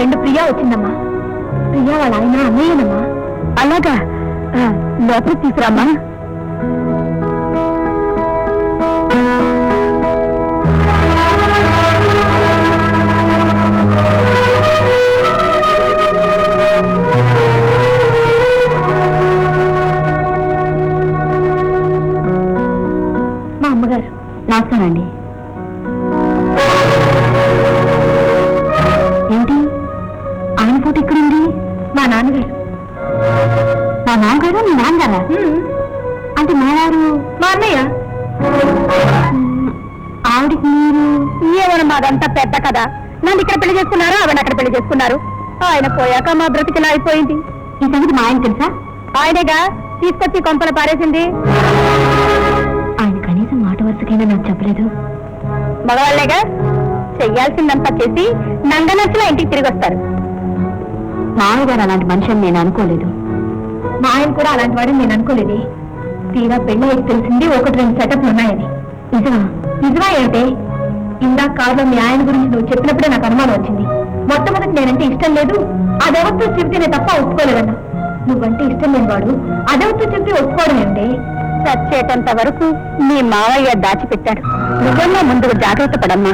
Friend Priya వచ్చిందమ్మా. ప్రియా వాళ్ళ ఆయన అన్నయ్యనమ్మా. అలాగా లోపలికి తీసురామ్మా మా అమ్మగారు నమస్కారం అండి. మా అన్నయ్య? ఆవిడికి మీరు ఏమన్నా మాదంతా పెద్ద కదా నన్ను ఇక్కడ పెళ్ళి చేసుకున్నారు? ఆవిడ అక్కడ పెళ్ళి చేసుకున్నారు. ఆయన పోయాక మా బ్రతికిలా అయిపోయింది. ఈ సంగతి మా ఆయన తెలుసా? ఆయనేగా? తీసుకొచ్చి కొంపలు పారేసింది. ఆయన కనీసం మాట వరుసకైనా నాకు చెప్పలేదు. మగవాళ్ళేగా? చెయ్యాల్సిందంతా చేసి నంగనచ్చులా ఇంటికి తిరిగి వస్తారు. మామయ్య గారు అలాంటి మనిషి అని నేను అనుకోలేదు. మా ఆయన కూడా అలాంటి వాడని నేను అనుకోలేదు. తీరా పెళ్ళి అయితే తెలిసింది ఒకటి రెండు సెటప్లు ఉన్నాయని. నిజమా? నిజమా ఏంటే ఇందాక కారులో మీ ఆయన గురించి నువ్వు చెప్పినప్పుడే నాకు అనుమానం వచ్చింది. మొట్టమొదటి నేనంటే ఇష్టం లేదు అదెవరితో చెబితేనే తప్ప ఒప్పుకోలేదన్నా. నువ్వంటే ఇష్టం లేని వాడు అదెవరితో చెబితే ఒప్పుకోవడం ఏంటి చచ్చేటంత వరకు మీ మావయ్య దాచిపెట్టాడు. నిజంగా ముందుకు జాగ్రత్త పడమ్మా.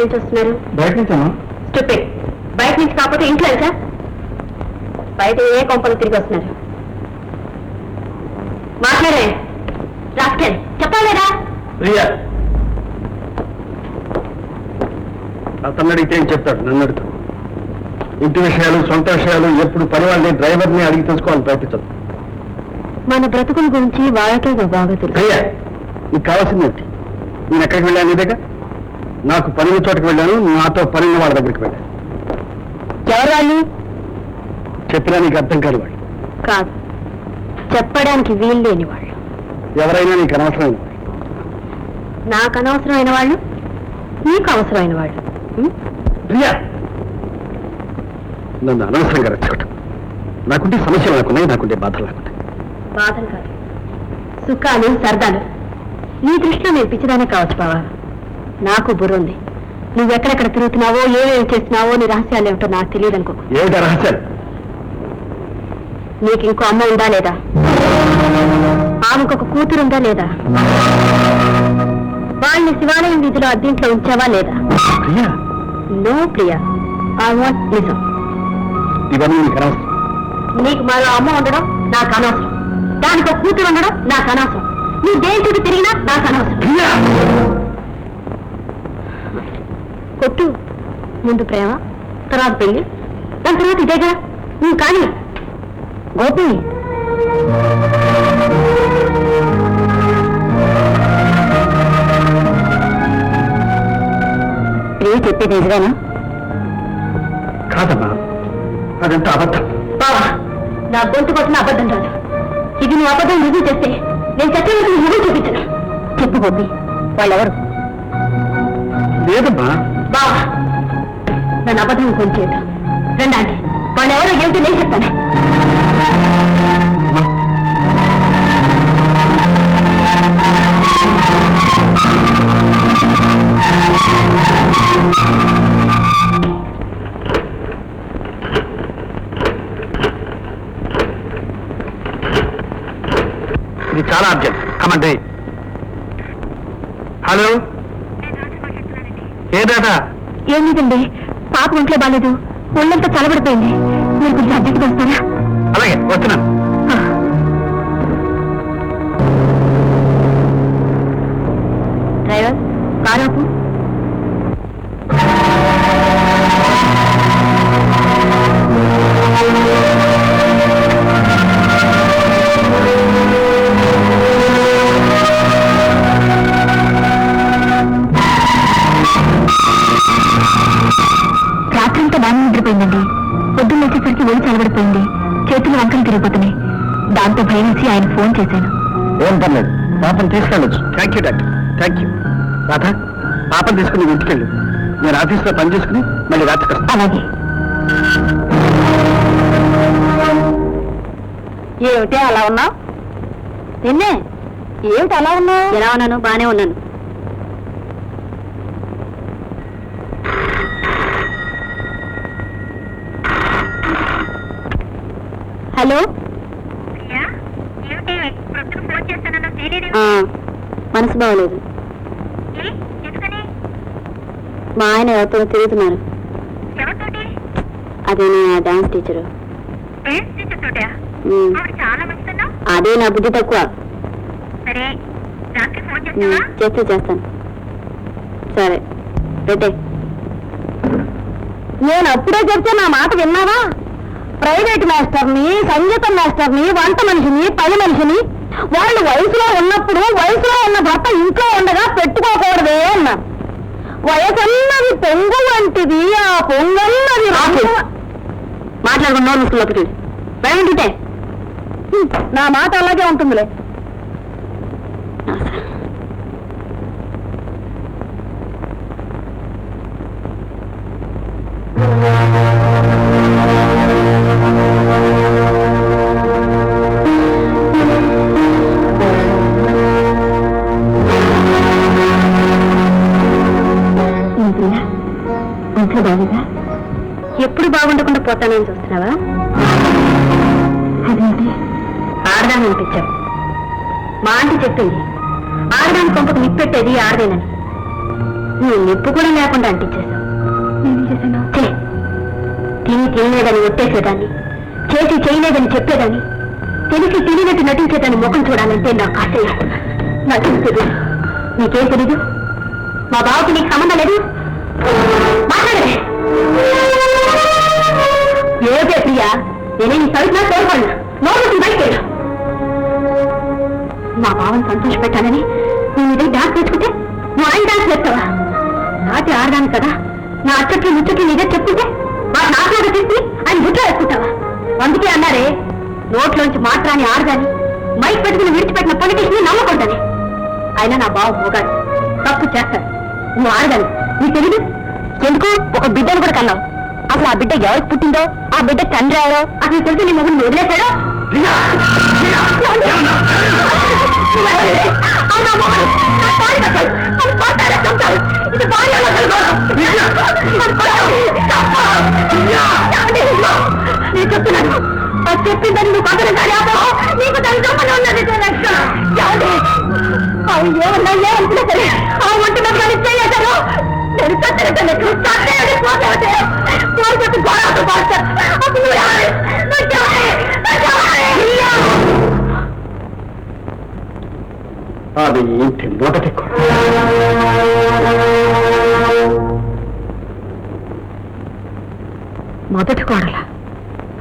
ఎక్కడి నుంచి వస్తున్నారు. బయట నుంచమ్మా స్టూపిడ్ బయట నుంచి కాకపోతే ఇంట్లో సార్ బయట ఏ కొంపలు తిరిగి వస్తున్నారు? మాట్లాడే రాస్కెల్ చెప్పాలేదా? ప్రియా అతను అడిగితే ఏం చెప్తాడు నన్ను అడుగుతాడు ఇంటి విషయాలు సొంత విషయాలు ఎప్పుడు పని వాళ్ళని డ్రైవర్ని అడిగి తెలుసుకోవాలని ప్రయత్నించదు మన బ్రతుకుల గురించి వాళ్ళకే బాగా తెలుసు. ప్రియా నీకు కావాల్సింది ఏంటి? నేను ఎక్కడికి వెళ్ళాను నీ దగ్గర? నాకు పని ఉన్న చోటకి వెళ్ళాను నాతో పని ఉన్న వాళ్ళ దగ్గరికి వెళ్ళాను. ఎవరు వాళ్ళు చెప్పినా నీకు అర్థం కాదు వాళ్ళు. కాదు. చెప్పడానికి వీలు లేని వాళ్ళు. ఎవరైనా నీకు అనవసరం నాకు అనవసరమైన వాళ్ళు? నీకు అవసరమైన వాళ్ళు. ఉం? ప్రియా నన్ను అనవసరంగా రెచ్చగొట్టు నాకుంటే సమస్యలు నాకున్నాయి నాకుంటే బాధలు నాకున్నాయి. బాధలు కాదు. సుఖాలు సరదాలు. నీ దృష్టిలో నేను పిచ్చిదానే కావచ్చు బావా. నాకు బుర్ర ఉంది. నువ్వు ఎక్కడెక్కడ తిరుగుతున్నావో ఏమేమి చేస్తున్నావో నీ రహస్యాలు ఏమిటో నాకు తెలియదు అనుకో ఏమిటా రహస్యాలు? నీకు ఇంకో అమ్మ ఉందా లేదా? ఆమెకు ఒక కూతురు ఉందా లేదా? వాళ్ళని శివాలయం వీధిలో అద్దీంట్లో ఉంచావా లేదా? Priya? No Priya. I want నిజం. ఇవన్నీ నీకు అనవసరం. నీకు మరో అమ్మ ఉండడం నాకు అనవసరం. దానికి ఒక కూతురు ఉండడం నాకు అనవసరం. నీ దేని చుట్టూ తిరిగినా నాకు అనవసరం. ప్రియా! కొట్టు. ముందు ప్రేమ తర్వాత పెళ్ళి దాని తర్వాత ఇదేగా నువ్వు కానీ గోపి. ప్రియ చెప్పేది నిజమేనా? కాదమ్మా. అదంతా అబద్ధం. బావా నా గొంతు కొట్టిన అబద్ధం రాదు ఇది నువ్వు అబద్ధం రుజువు చేస్తే నేను చచ్చేందుకు నువ్వు చూపించను చెప్పు గోపి వాళ్ళెవరు? లేదమ్మా. బావా నన్ను అబద్ధం కొంచేట రండి వాళ్ళు ఎవరో ఏమిటి నేను చెప్తాను. ఇది చాలా అర్జెంట్. కమండి హలో ఏదాటా ఏం లేదండి. పాప ఒంట్లో బాగాలేదు ఒళ్ళంతా చలబడిపోయింది మీరు కొంచెం అర్జెంట్గా వస్తారా అలాగే వస్తున్నాను. ఏం పర్లేదు. పాపం తీసుకెళ్ళొచ్చు. Thank you doctor. Thank you Radha పాపం తీసుకుని నువ్వు ఇంటికెళ్ళు. నేను ఆఫీస్లో పని చేసుకుని మళ్ళీ రాత్రికి వస్తాను అలాగే. ఏమిటి అలా ఉన్నావు? నిన్నే? ఏమిటి అలా ఉన్నావు? ఎలా ఉన్నాను? బానే ఉన్నాను. హలో? మనసు బాగోలేదు. మా ఆయన ఎవరితో తిరుగుతున్నారు. అదే నా డాన్స్ టీచరు. చాలా అదే నా బుద్ధి తక్కువ. సరే ఫోన్ చేస్తే. చేస్తాను సరే పెట్టే. నేను అప్పుడే చెప్తే నా మాట విన్నావా? ప్రైవేట్ మాస్టర్ని సంగీతం మాస్టర్ని వంట మనిషిని పని మనిషిని వాళ్ళు వయసులో ఉన్నప్పుడు వయసులో ఉన్న భర్త ఇంట్లో ఉండగా పెట్టుకోకూడదే అన్నా. వయసన్నది పొంగు వంటిది ఆ పొంగన్నది మాట్లాడుకున్న నోరు నా మాట అలాగే ఉంటుందిలే. ఇంట్లో బాగుందా ఎప్పుడు బాగుండకుండా పోతానని చూస్తున్నావా? అదేంటి అనిపించావు. మా ఆంటీ చెప్పింది ఆడదాని కొంపకు నిప్పెట్టేది ఆడదేనని. నువ్వు నిప్పు కూడా లేకుండా అంటించేశావు. తిని తినలేదని ఒట్టేసేదాన్ని చేసి చేయలేదని చెప్పేదాన్ని తెలిసి తెలియనట్టు నటించేదాన్ని ముఖం చూడాలంటే నాకు ఆశ నాకేం తెలియదు నీకేం తెలీదు? మా బావకి నీకు సంబంధం లేదు? మాట్లాడలే ఏదే ప్రియా నేనే నీ సరుకునా నోరు బయట మా బావని సంతోష పెట్టాలని నేను ఇదే డాన్స్ నేర్చుకుంటే నువ్వు ఆయన డాన్స్ చేస్తావా నాటి ఆడదాను కదా. నా అచ్చట్లు ముచ్చట్లు నీదే చెప్పుకుంటే మా నాకులాగా చెప్పి ఆయన గుట్లో వేసుకుంటావా? అందుకే అన్నారే నోట్లోంచి మాట్లాని ఆడదాని మైక్ పెట్టుకుని విడిచిపెట్టిన పొలిటీషన్ని నమ్మకూడదని. అయినా నా బావ పోగాడు తప్పు చేస్తాడు నువ్వు ఆడదాని నీకు తెలీదు ఎందుకు ఒక బిడ్డను కూడా కన్నావు? అసలు ఆ బిడ్డ ఎవరికి పుట్టిందో? ఆ బిడ్డ తండ్రి ఎవరో? అసలు తెలిసి నీ మొగుడు వదిలేశాడో? అవునా? నేను చెప్తున్నాను. అది చెప్పిందని నువ్వు కొట్టడం కానీ ఆపవు. నీకు దాని ఉన్నది లక్ష ఏమండి అవి ఏమన్నా ఏమనుకున్నా సరే. ఆ వంట మీద కానీ అది ఇంటి మొదటి మొదటి కోడల.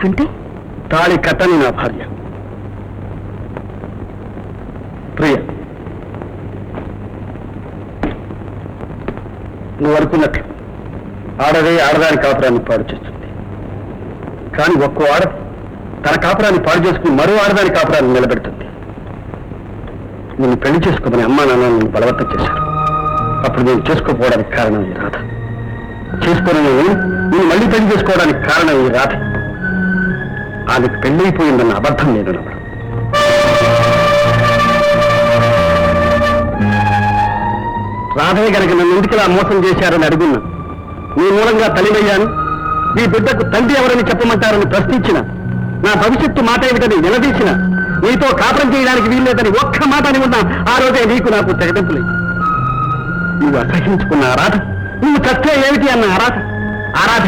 అంటే? తాళి కట్టని నా భార్య. ప్రియ నువ్వు అనుకున్నట్లు ఆడదే ఆడదాని కాపురాన్ని పాడు చేస్తుంది. కానీ ఒక్కో ఆడ తన కాపురాన్ని పాడు చేసుకుని మరో ఆడదాని కాపురాన్ని నిలబెడుతుంది. నిన్ను పెళ్ళి చేసుకోమని అమ్మా నాన్న నన్ను బలవంతం చేశారు. అప్పుడు నేను చేసుకోకపోవడానికి కారణం ఈ రాధ. చేసుకోని నేను నేను మళ్ళీ పెళ్ళి చేసుకోవడానికి కారణం ఈ రాధ. ఆమెకు పెళ్ళైపోయిందన్న అబద్ధం నేను నమ్మడం రాధయ్య గనక నన్ను ఇంటికిలా మోసం చేశారని అడుగున్నా నీ మూలంగా తల్లివయ్యాను. ఈ బిడ్డకు తండ్రి ఎవరని చెప్పమంటారని ప్రశ్నించిన. నా భవిష్యత్తు మాట ఏమిటని నిలదీసిన. నీతో కాపురం చేయడానికి వీల్లేదని ఒక్క మాట అని ఉన్నా ఆ రోజే నీకు నాకు తెగదెంపులే నువ్వు అసహించుకున్న ఆరాధ నువ్వు చస్తే ఏమిటి అన్న ఆరాధ? ఆరాధ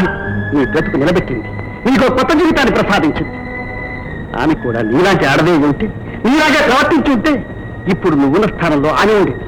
నీ బ్రతుకు నిలబెట్టింది. నీకు కొత్త జీవితాన్ని ప్రసాదించింది. ఆమె కూడా నీలాంటి ఆడదే ఉంటే నీలాగా ప్రవర్తించి ఉంటే ఇప్పుడు నువ్వున్న స్థానంలో ఆమె ఉండేది.